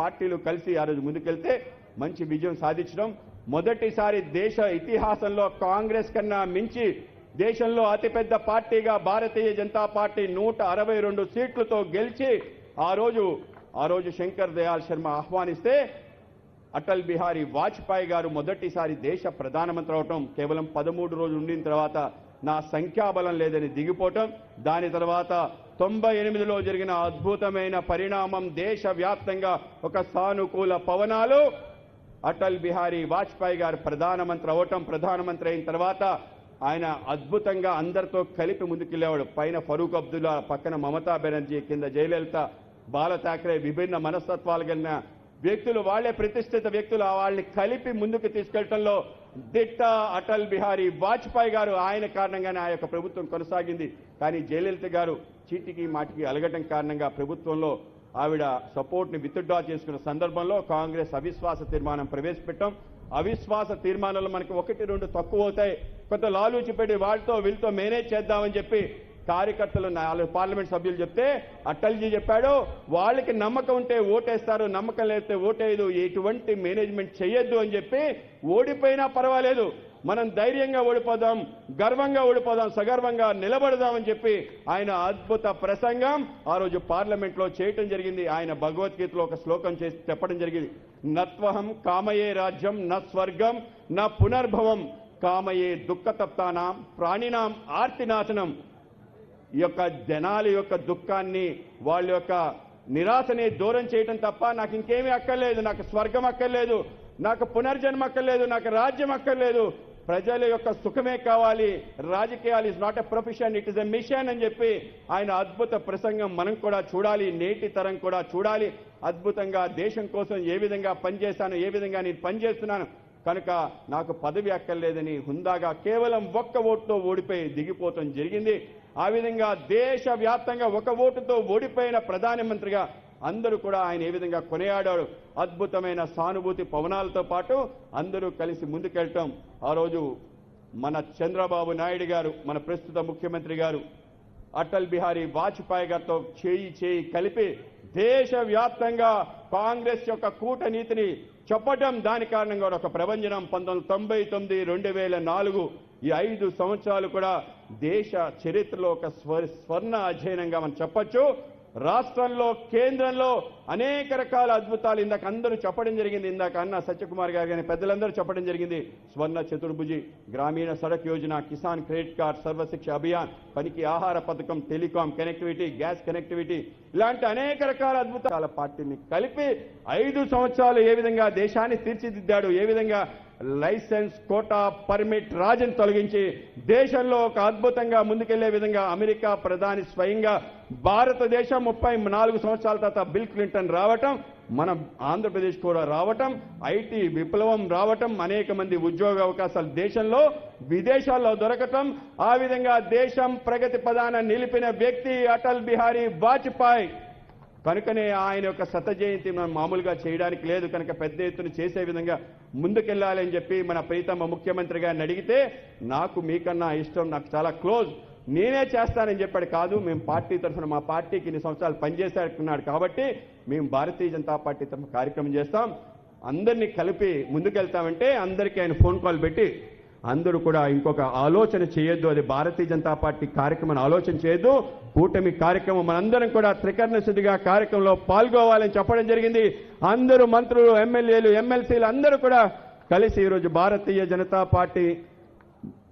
పార్టీలు కలిసి ఆ రోజు ముందుకెళ్తే మంచి విజయం సాధించడం. మొదటిసారి దేశ ఇతిహాసంలో కాంగ్రెస్ కన్నా మించి దేశంలో అతిపెద్ద పార్టీగా భారతీయ జనతా పార్టీ నూట అరవై రెండు సీట్లతో గెలిచి ఆ రోజు ఆ రోజు శంకర్ దయాల్ శర్మ ఆహ్వానిస్తే అటల్ బిహారీ వాజ్పేయి గారు మొదటిసారి దేశ ప్రధానమంత్రి అవటం కేవలం పదమూడు రోజులు ఉండిన తర్వాత నా సంఖ్యాబలం లేదని దిగిపోవటం దాని తర్వాత తొంభై ఎనిమిదిలో జరిగిన అద్భుతమైన పరిణామం దేశవ్యాప్తంగా ఒక సానుకూల పవనాలు అటల్ బిహారీ వాజ్పేయి గారు ప్రధానమంత్రి అవటం ప్రధానమంత్రి అయిన తర్వాత ఆయన అద్భుతంగా అందరితో కలిపి ముందుకెళ్ళేవాడు. పైన ఫరూక్ అబ్దుల్లా పక్కన మమతా బెనర్జీ కింద జయలలిత బాల ఠాక్రే విభిన్న మనస్తత్వాలు కలిగిన వ్యక్తులు వాళ్ళే ప్రతిష్ఠిత వ్యక్తులు వాళ్ళని కలిపి ముందుకు తీసుకెళ్ళడంలో దిట్ట అటల్ బిహారీ వాజ్పేయి గారు ఆయన కారణంగానే ఆ యొక్క ప్రభుత్వం కొనసాగింది. కానీ జయలలిత గారు చీటికి మాటికి అలగటం కారణంగా ప్రభుత్వంలో ఆవిడ సపోర్ట్ని విత్డ్రా చేసుకున్న సందర్భంలో కాంగ్రెస్ అవిశ్వాస తీర్మానం ప్రవేశపెట్టాం. అవిశ్వాస తీర్మానాలు మనకి ఒకటి రెండు తక్కువ అవుతాయి. కొంత లాలూచి పెట్టి వాళ్ళతో వీళ్ళతో మేనేజ్ చేద్దామని చెప్పి కార్యకర్తలు నాలుగు పార్లమెంట్ సభ్యులు చెప్తే అటల్జీ చెప్పాడు వాళ్ళకి నమ్మకం ఉంటే ఓటేస్తారు నమ్మకం లేకపోతే ఓటేయదు ఎటువంటి మేనేజ్మెంట్ చేయొద్దు అని చెప్పి ఓడిపోయినా పర్వాలేదు. మనం ధైర్యంగా ఓడిపోదాం గర్వంగా ఓడిపోదాం సగర్వంగా నిలబడదామని చెప్పి ఆయన అద్భుత ప్రసంగం ఆ రోజు పార్లమెంట్లో చేయటం జరిగింది. ఆయన భగవద్గీతలో ఒక శ్లోకం చేసి చెప్పడం జరిగింది. నత్వహం కామయే రాజ్యం న స్వర్గం నా పునర్భవం కామయే దుఃఖతప్తానాం ప్రాణినాం ఆర్తినాశనం. ఈ యొక్క జనాల యొక్క దుఃఖాన్ని వాళ్ళ యొక్క నిరాశని దూరం చేయటం తప్ప నాకు ఇంకేమీ అక్కర్లేదు. నాకు స్వర్గం అక్కర్లేదు. నాకు పునర్జన్మ అక్కర్లేదు. నాకు రాజ్యం అక్కర్లేదు. ప్రజల యొక్క సుఖమే కావాలి. రాజకీయాలు is not a profession it is a mission అని చెప్పి ఆయన అద్భుత ప్రసంగం మనం కూడా చూడాలి. నేటి తరం కూడా చూడాలి. అద్భుతంగా దేశం కోసం ఏ విధంగా పనిచేశాను ఏ విధంగా నేను పనిచేస్తున్నాను కనుక నాకు పదవి అక్కర్లేదని హుందాగా కేవలం ఒక్క ఓటుతో ఓడిపోయి దిగిపోవటం జరిగింది. ఆ విధంగా దేశవ్యాప్తంగా ఒక ఓటుతో ఓడిపోయిన ప్రధానమంత్రిగా అందరూ కూడా ఆయన ఏ విధంగా కొనియాడాడు అద్భుతమైన సానుభూతి పవనాలతో పాటు అందరూ కలిసి ముందుకెళ్ళటం ఆ రోజు మన చంద్రబాబు నాయుడు గారు మన ప్రస్తుత ముఖ్యమంత్రి గారు అటల్ బిహారీ వాజ్పేయి గారితో చేయి చేయి కలిపి దేశవ్యాప్తంగా కాంగ్రెస్ యొక్క కూటనీతిని చెప్పటం. దాని కారణంగా ఒక ప్రభంజనం. పంతొమ్మిది తొంభై తొమ్మిది రెండు వేల నాలుగు ఈ ఐదు సంవత్సరాలు కూడా దేశ చరిత్రలో ఒక స్వ- స్వర్ణ అధ్యయనంగా మనం చెప్పొచ్చు. రాష్ట్రంలో కేంద్రంలో అనేక రకాల అద్భుతాలు ఇందాక అందరూ చెప్పడం జరిగింది. ఇందాక అన్న సత్యకుమార్ గారు కానీ పెద్దలందరూ చెప్పడం జరిగింది. స్వర్ణ చతుర్భుజి గ్రామీణ సడక్ యోజన కిసాన్ క్రెడిట్ కార్డ్ సర్వశిక్ష అభియాన్ పనికి ఆహార పథకం టెలికాం కనెక్టివిటీ గ్యాస్ కనెక్టివిటీ ఇలాంటి అనేక రకాల అద్భుతాల పార్టీని కలిపి ఐదు సంవత్సరాలు ఏ విధంగా దేశాన్ని తీర్చిదిద్దాడు ఏ విధంగా లైసెన్స్ కోటా పర్మిట్ రాజన్ తొలగించి దేశంలో ఒక అద్భుతంగా ముందుకెళ్ళే విధంగా అమెరికా ప్రధాని స్వయంగా భారతదేశం ముప్పై నాలుగు సంవత్సరాల తర్వాత బిల్ క్లింటన్ రావటం మన ఆంధ్రప్రదేశ్ కూడా రావటం ఐటీ విప్లవం రావటం అనేక మంది ఉద్యోగ అవకాశాలు దేశంలో విదేశాల్లో దొరకటం ఆ విధంగా దేశం ప్రగతి పదాన నిలిపిన వ్యక్తి అటల్ బిహారీ వాజ్పేయి. కనుకనే ఆయన యొక్క శత జయంతి మనం మామూలుగా చేయడానికి లేదు కనుక పెద్ద ఎత్తున చేసే విధంగా ముందుకెళ్ళాలని చెప్పి మన ప్రీతమ్మ ముఖ్యమంత్రి గారిని అడిగితే నాకు మీకన్నా ఇష్టం నాకు చాలా క్లోజ్ నేనే చేస్తానని చెప్పాడు. కాదు మేము పార్టీ తరఫున మా పార్టీకి ఇన్ని సంవత్సరాలు పనిచేశాడుకున్నాడు కాబట్టి మేము భారతీయ జనతా పార్టీ తరఫున కార్యక్రమం చేస్తాం. అందరినీ కలిపి ముందుకెళ్తామంటే అందరికీ ఆయన ఫోన్ కాల్ పెట్టి అందరూ కూడా ఇంకొక ఆలోచన చేయొద్దు. అది భారతీయ జనతా పార్టీ కార్యక్రమం ఆలోచన చేయొద్దు. కూటమి కార్యక్రమం మనందరం కూడా త్రికరణ శుద్ధిగా కార్యక్రమంలో పాల్గొవాలని చెప్పడం జరిగింది. అందరూ మంత్రులు ఎమ్మెల్యేలు ఎమ్మెల్సీలు అందరూ కూడా కలిసి ఈరోజు భారతీయ జనతా పార్టీ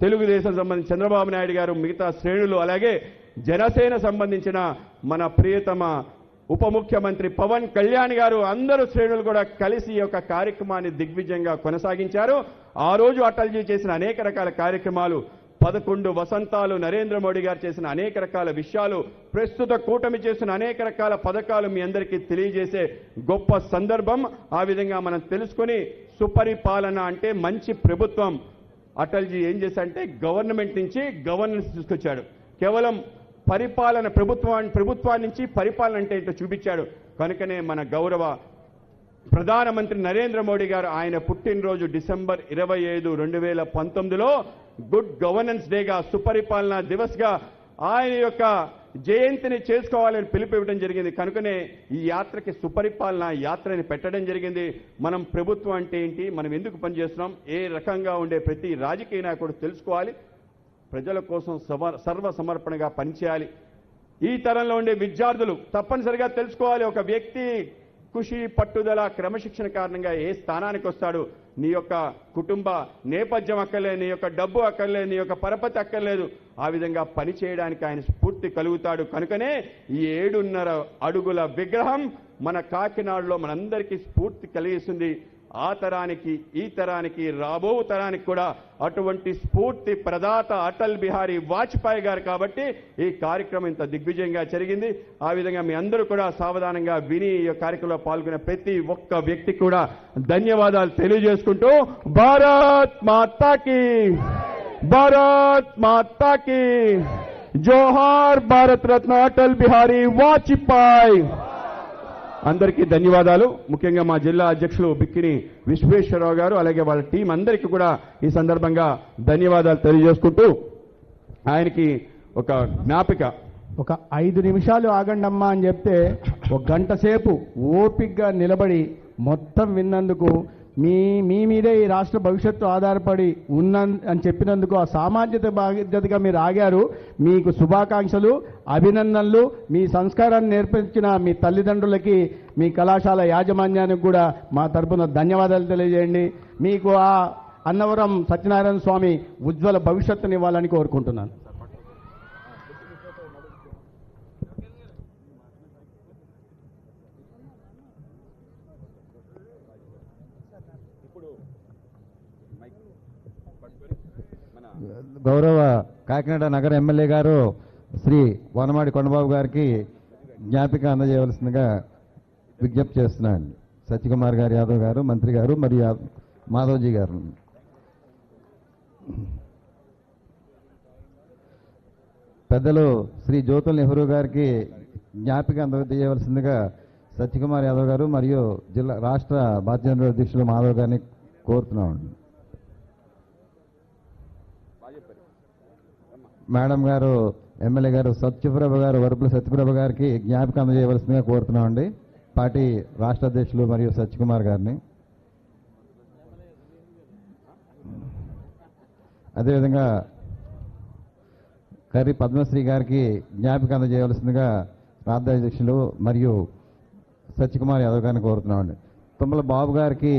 తెలుగుదేశం సంబంధించి చంద్రబాబు నాయుడు గారు మిగతా శ్రేణులు అలాగే జనసేన సంబంధించిన మన ప్రియతమ ఉప ముఖ్యమంత్రి పవన్ కళ్యాణ్ గారు అందరూ శ్రేణులు కూడా కలిసి ఈ యొక్క కార్యక్రమాన్ని దిగ్విజయంగా కొనసాగించారు. ఆ రోజు అటల్జీ చేసిన అనేక రకాల కార్యక్రమాలు పదకొండు వసంతాలు నరేంద్ర మోడీ గారు చేసిన అనేక రకాల విషయాలు ప్రస్తుత కూటమి చేసిన అనేక రకాల పథకాలు మీ అందరికీ తెలియజేసే గొప్ప సందర్భం. ఆ విధంగా మనం తెలుసుకొని సుపరిపాలన అంటే మంచి ప్రభుత్వం అటల్జీ ఏం చేశాడంటే గవర్నమెంట్ నుంచి గవర్నెన్స్ తీసుకొచ్చాడు. కేవలం పరిపాలన ప్రభుత్వాన్ని ప్రభుత్వాన్ని నుంచి పరిపాలన అంటే ఏంటో చూపించాడు. కనుకనే మన గౌరవ ప్రధానమంత్రి నరేంద్ర మోడీ గారు ఆయన పుట్టినరోజు డిసెంబర్ ఇరవై ఐదు రెండు వేల పంతొమ్మిదిలో గుడ్ గవర్నెన్స్ డేగా సుపరిపాలన దివస్గా ఆయన యొక్క జయంతిని చేసుకోవాలని పిలుపు ఇవ్వడం జరిగింది. కనుకనే ఈ యాత్రకి సుపరిపాలన యాత్రని పెట్టడం జరిగింది. మనం ప్రభుత్వం అంటే ఏంటి? మనం ఎందుకు పనిచేస్తున్నాం? ఏ రకంగా ఉండే ప్రతి రాజకీయ నాయకుడు తెలుసుకోవాలి. ప్రజల కోసం సర్వ సమర్పణగా పనిచేయాలి. ఈ తరంలో ఉండే విద్యార్థులు తప్పనిసరిగా తెలుసుకోవాలి. ఒక వ్యక్తి కృషి పట్టుదల క్రమశిక్షణ కారణంగా ఏ స్థానానికి వస్తాడు? నీ యొక్క కుటుంబ నేపథ్యం అక్కర్లేదు నీ యొక్క డబ్బు అక్కర్లేదు నీ యొక్క పరపతి అక్కర్లేదు. ఆ విధంగా పని చేయడానికి ఆయన స్ఫూర్తి కలుగుతాడు. కనుకనే ఈ ఏడున్నర అడుగుల విగ్రహం మన కాకినాడలో మనందరికీ స్ఫూర్తి కలిగిస్తుంది. ఆ తరానికి ఈ తరానికి రాబో తరానికి కూడా అటువంటి స్ఫూర్తి ప్రదాత అటల్ బిహారీ వాజ్పేయి గారు కాబట్టి ఈ కార్యక్రమం ఇంత దిగ్విజయంగా జరిగింది. ఆ విధంగా మీ అందరూ కూడా సావధానంగా విని ఈ కార్యక్రమంలో పాల్గొన్న ప్రతి ఒక్క వ్యక్తి కూడా ధన్యవాదాలు తెలియజేసుకుంటూ భారత్ మాతాకి భారత్ మాతాకి జోహార్ భారత్ రత్న అటల్ బిహారీ వాజ్పేయి. అందరికీ ధన్యవాదాలు. ముఖ్యంగా మా జిల్లా అధ్యక్షులు బిక్కిని విశ్వేశ్వరరావు గారు అలాగే వాళ్ళ టీం అందరికీ కూడా ఈ సందర్భంగా ధన్యవాదాలు తెలియజేసుకుంటూ ఆయనకి ఒక జ్ఞాపిక. ఒక ఐదు నిమిషాలు ఆగండమ్మా అని చెప్తే ఒక గంట సేపు ఓపిక్గా నిలబడి మొత్తం విన్నందుకు మీ మీ మీదే ఈ రాష్ట్ర భవిష్యత్తు ఆధారపడి ఉన్న అని చెప్పినందుకు ఆ సామాజిక బాధ్యతగా మీరు ఆగారు. మీకు శుభాకాంక్షలు అభినందనలు. మీ సంస్కారాన్ని నేర్పించిన మీ తల్లిదండ్రులకి మీ కళాశాల యాజమాన్యానికి కూడా మా తరపున ధన్యవాదాలు తెలియజేయండి. మీకు ఆ అన్నవరం సత్యనారాయణ స్వామి ఉజ్వల భవిష్యత్తునివ్వాలని కోరుకుంటున్నాను. గౌరవ కాకినాడ నగర ఎమ్మెల్యే గారు శ్రీ వనమాడి కొండబాబు గారికి జ్ఞాపిక అందజేయవలసిందిగా విజ్ఞప్తి చేస్తున్నాను. సత్యకుమార్ గారు యాదవ్ గారు మంత్రి గారు మరియు మాధవ్జీ గారు. పెద్దలు శ్రీ జ్యోతుల నెహ్రూ గారికి జ్ఞాపిక అందజేయవలసిందిగా సత్యకుమార్ యాదవ్ గారు మరియు జిల్లా రాష్ట్ర భారతీయ జనతా అధ్యక్షులు మాధవ్ గారిని కోరుతున్నామండి మేడం గారు ఎమ్మెల్యే గారు సత్యప్రభ గారు వరుపుల సత్యప్రభ గారికి జ్ఞాపకం అందజేయవలసిందిగా కోరుతున్నామండి పార్టీ రాష్ట్ర అధ్యక్షులు మరియు సత్యకుమార్ గారిని. అదేవిధంగా కర్రి పద్మశ్రీ గారికి జ్ఞాపిక అందజేయవలసిందిగా రాష్ట్ర అధ్యక్షులు మరియు సత్యకుమార్ యాదవ్ గారిని కోరుతున్నామండి తుమ్మల బాబు గారికి